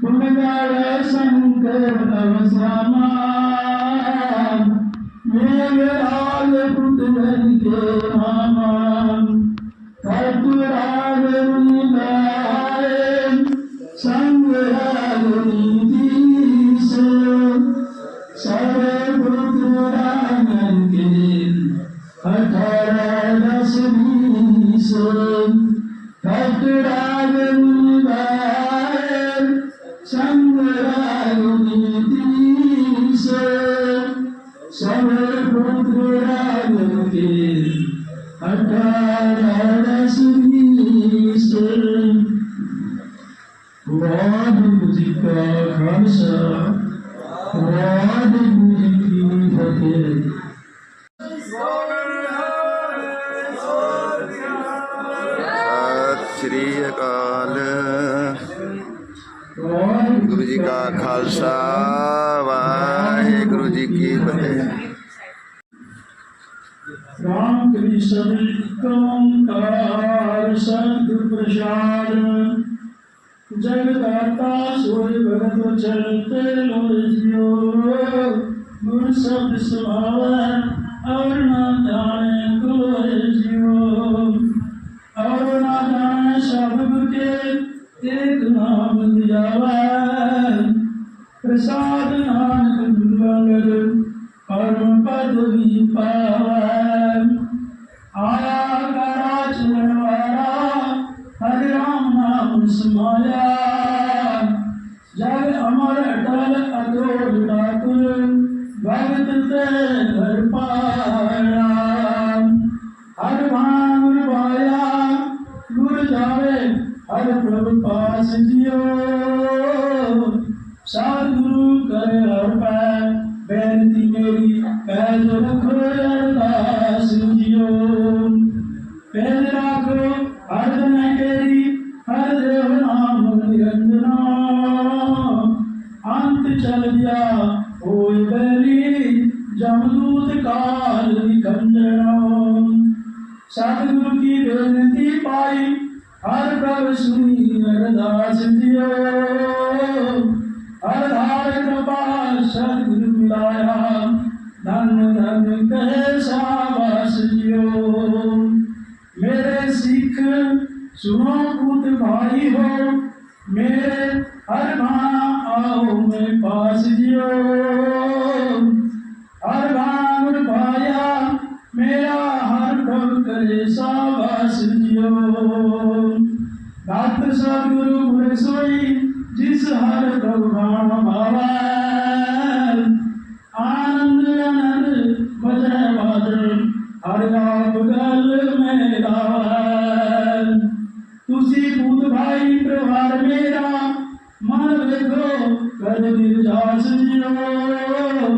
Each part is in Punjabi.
ਪੁਨਗਾਲ ਸੰਕਰ ਅਵਸਰਾਮਾ ਮੇਰਾਲ ਪੁੱਤਰਨ ਕੇ ਮਾਮਾ ਕਤੁਰਾਗ ਮੁਨਾਏ ਸੰਗ ਰਾਗਨੀ ਦੀਸ ਸਾਰੇ ਪੁੱਤਰਾਗਨ ਕੇ ਅਠਾਰ ਦਸ ਵਾਹਿਗੁਰੂ ਜੀ ਕਾ ਖਾਲਸਾ ਵਾਹਿਗੁਰੂ ਜੀ ਕੀ ਫਤਿਹ ਸ੍ਰੀ ਅਕਾਲ। ਵਾਹਿਗੁਰੂ ਗੁਰੂ ਜੀ ਕਾ ਖਾਲਸਾ ਵਾਹਿਗੁਰੂ ਕੀ ਫਤਿਹ ਰਾਮ ਕ੍ਰਿਸ਼ਨ ਓੰਕਾਰ ਸਤਿ ਪ੍ਰਸਾਦ। ਜਗਦਾਤਾ ਸੋਇ ਭਗਤ ਚਲਤੇ ਲੋਇ ਜਿਉ ਗੁਰ ਸਬਦ ਸਮਾਵੈ ਔਰ ਨਾ ਜਾਣੇ ਕੋਇ ਜਿਉ ਔਰ ਨਾ ਜਾਣੇ ਸ਼ਬਦ ਕੇ ਏਕ ਨਾਮ ਦਿਆਵੈ ਪ੍ਰਸਾਦ ਨਾਨਕ ਦੁਰਲਭ ਪਰਮ محمد بي پاوان آیا کرا چلنوارا ہر رام نام سمایا جب امر اٹل ادو ڈاکل بھگت تے گھر پایا ہر بھان گروایا گر جاوے ہر پرب پاس جیو سادگرو کرے ہر پایا ਬੇਨਤੀ ਮੇਰੀ ਪੈਜ ਰਖੋ ਅਰਦਾਸ ਜਿਉ ਪੈਜ ਰੱਖੋ, ਹਰ ਦਿਨ ਤੇਰੀ, ਹਰ ਦੇਵ ਨਾਮ ਨਿਰੰਜਨਾ ਅੰਤ ਚਲ ਗਿਆ ਹੋਏ ਬਲੀ ਜਮਦੂਤ ਕਾਲ ਵਿਕੰਜਣਾ ਸਤਿਗੁਰੂ ਕੀ ਬੇਨਤੀ ਪਾਈ, ਹਰ ਪ੍ਰਭ ਸੁਣੀ ਅਰਦਾਸ ਦਿਓ। ਹਰ ਧਾਰ ਕ੍ਰਿਪਾ ਸਤਿਗੁਰੂ ਮਿਲਾਇਆ ਧੰਨ ਧੰਨ ਕਹੇ ਸਾਬਾਸ ਮੇਰੇ ਸਿੱਖ ਸੁਣੋ ਪੁੱਤ ਭਾਈ ਹੋ ਮੇਰੇ ਹਰ ਬਾਣਾ ਆਓ ਮੈਂ ਪਾਸ ਜਿਓ ਹਰ ਬਾਣ ਪਾਇਆ ਮੇਰਾ ਹਰ ਪ੍ਰਭ ਕਰੇ ਸਾਬਾਸ ਜਿਓ ਦਾਤ ਸਤਿਗੁਰੂ ਗੁਰ ਸੋਈ ਜਿਸ ਹਰ ਪ੍ਰਭ ਬਾਣ ਵੇਖੋ ਜਾਸ ਜਿਓ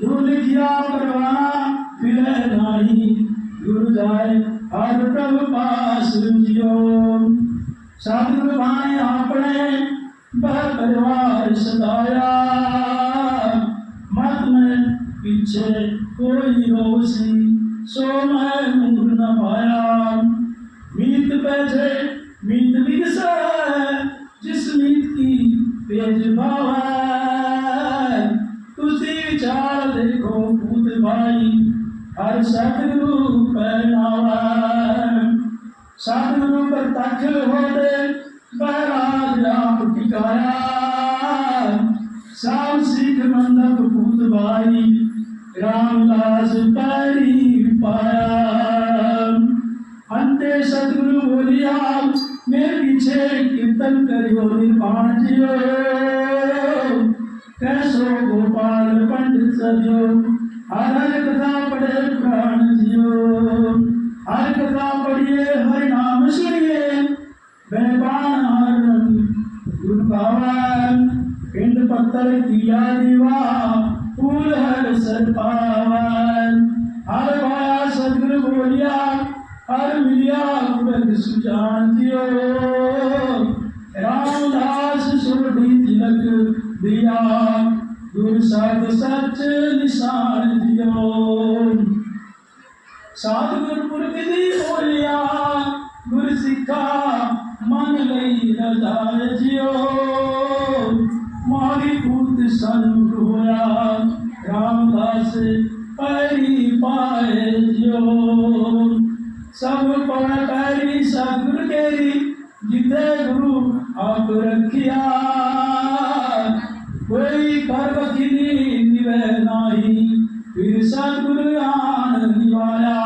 ਜੋ ਲਿਖਿਆ ਕਰਵਾਣਾ ਫਿਰੇ ਨਹੀਂ। ਗੁਰ ਜਾਏ ਹਰ ਪ੍ਰਭ ਪਾਸ ਜਿਓ ਸਤਿਗੁਰ ਬਾਣੇ ਆਪਣੇ ਬਹ ਪਰਿਵਾਰ ਸਦਾਇਆ ਮਤ ਮੈਂ ਪਿੱਛੇ ਕੋਈ ਰੋਸੀ ਸੋ ਮੈਂ ਮੁਰ ਨ ਪਾਇਆ। ਮੀਤ ਪੈਸੇ, ਮੀਤ ਵਿਗਸੈ, ਜਿਸ ਮੀਤ ਕੀ ਤੁਸੀਂ ਵਿਚਾਰ ਦੇਖੋ ਭੂਤ ਭਾਈ ਹਰ ਸਤਿਗੁਰੂ ਪਹਿਨਾਵੈ ਸਤਿਗੁਰੂ ਪ੍ਰਤੱਖ ਹੋਦੇ ਬਹਿਰਾਜ ਆਪ ਟਿਕਾਇਆ। ਸਭ ਸਿੱਖ ਮੰਦਪ ਭੂਤ ਭਾਈ ਰਾਮਦਾਸ ਪੈਰੀ ਪਾਇਆ। ਅੰਤੇ ਸਤਿਗੁਰੂ ਬੋਲਿਆ ਮੇਰੇ ਪਿਛੇ ਕੀਰਤਨ ਕਰਿਓ ਨਿਰਵਾਣ ਜਿਓ। ਕੈਸੋ ਗੋਪਾਲ ਪੰਡਿਤ ਸਜੋ ਹਰ ਹਰ ਕਥਾ ਪੜੇ ਪ੍ਰਾਣ ਜਿਓ। ਹਰ ਕਥਾ ਪੜੀਏ ਹਰਿ ਨਾਮ ਸੁਣੀਏ। ਬੇਬਾਨ ਹਰ ਗੁਰ ਪਾਵਨ ਪਿੰਡ ਪੱਤਰ ਕੀਆ ਦੀਵਾ, ਫੂਲ ਹਰ ਸਰ ਪਾਵਨ ਹਰ ਮਿਲਿਆ ਗੁਰ ਸੁਜਾਨਿਓ। ਰਾਮਦਾਸ ਸੁਰਦੀ ਤਿਲਕ ਦਿਆ। ਗੁਰ ਸਤ ਸੱਚ ਨਿਸ਼ਾਨ ਦਿਓ। ਸਾਧ ਗੁਰਪੁਰਬ ਦੀ ਬੋਲਿਆ, ਗੁਰ ਸਿੱਖਾ ਮਨ ਲਈ ਰਦਾਇ ਜਿਓ ਮਾਰੀ ਪੂਤ ਸੰਤ ਹੋਇਆ, ਰਾਮਦਾਸ ਸਭ ਪੜ ਪੈਰੀ ਸਤਿਗੁਰ ਕੇਰੀ ਜਿਤੇ ਗੁਰੂ ਆਪ ਰੱਖਿਆ। ਕੋਈ ਕਰ ਬਖਿਨੀ ਨਿਵੇ ਨਾਹੀ, ਫਿਰ ਸਤਿਗੁਰ ਆਨ ਨਿਵਾਇਆ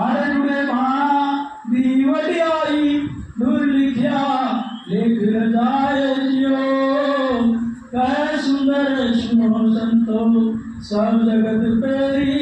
ਹਰ ਗੁਰੇ ਬਾਣਾ ਦੀ ਵਡਿਆਈ ਦੁਰ ਲਿਖਿਆ ਲੇਖ ਰਜਾਏ ਜਿਉ। ਕੈ ਸੁੰਦਰ ਸੁਨੋ ਸੰਤੋ, ਸਭ ਜਗਤ ਪੇਰੀ